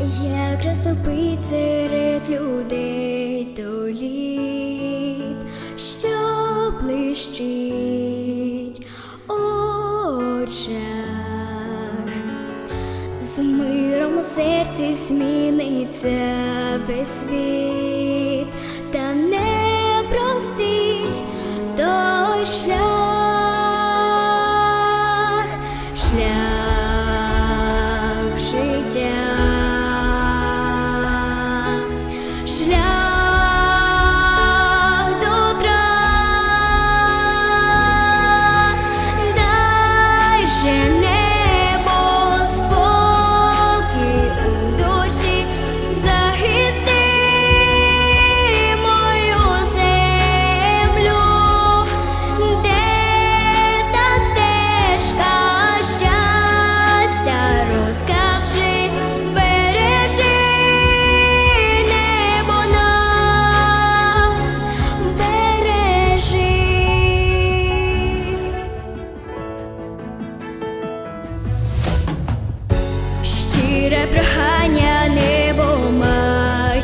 як розтопить серед людей доліт, що блищить у очах, з миром у серці зміниться весь світ, Щире прохання небо маю